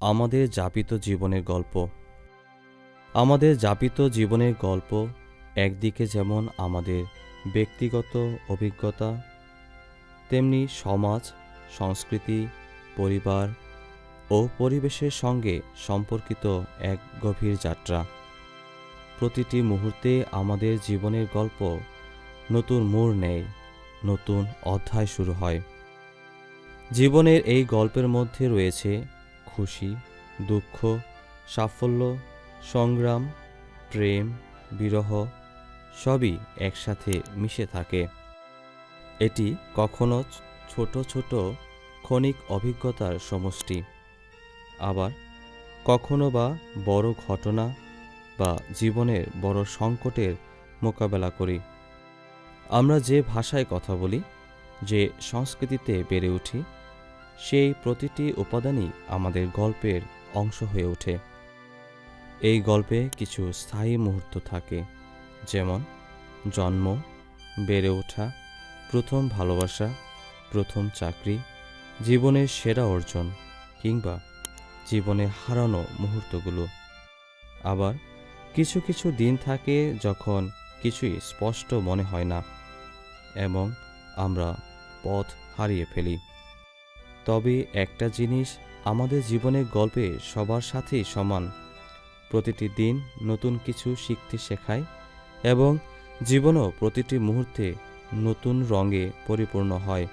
আমাদের যাপিত জীবনের গল্প। আমাদের যাপিত জীবনের গল্প একদিকে যেমন আমাদের ব্যক্তিগত অভিজ্ঞতা, তেমনি সমাজ, সংস্কৃতি, পরিবার ও পরিবেশের সঙ্গে সম্পর্কিত এক গভীর যাত্রা। প্রতিটি মুহূর্তে আমাদের জীবনের গল্প নতুন মোড় নেয়, নতুন অধ্যায় শুরু হয়। জীবনের এই গল্পের মধ্যে রয়েছে খুশি, দুঃখ, সাফল্য, সংগ্রাম, প্রেম, বিরহ সবই একসাথে মিশে থাকে। এটি কখনো ছোট ছোট ক্ষণিক অভিজ্ঞতার সমষ্টি। আবার কখনো বা বড় ঘটনা বা জীবনের বড় সংকটের মোকাবেলা করি। আমরা যে ভাষায় কথা বলি, যে সংস্কৃতিতে বেড়ে উঠি সেই প্রতিটি উপাদানই আমাদের গল্পের অংশ হয়ে ওঠে। এই গল্পে কিছু স্থায়ী মুহূর্ত থাকে, যেমন জন্ম, বেড়ে ওঠা, প্রথম ভালোবাসা, প্রথম চাকরি, জীবনের সেরা অর্জন, কিংবা জীবনে হারানো মুহূর্তগুলো। আবার কিছু কিছু দিন থাকে যখন কিছুই স্পষ্ট মনে হয় না, এবং আমরা পথ হারিয়ে ফেলি। তবে একটা জিনিস আমাদের জীবনের গল্পে সবার সাথেই সমান। প্রতিটি দিন নতুন কিছু শিখতে শেখায় এবং জীবনও প্রতিটি মুহূর্তে নতুন রঙে পরিপূর্ণ হয়।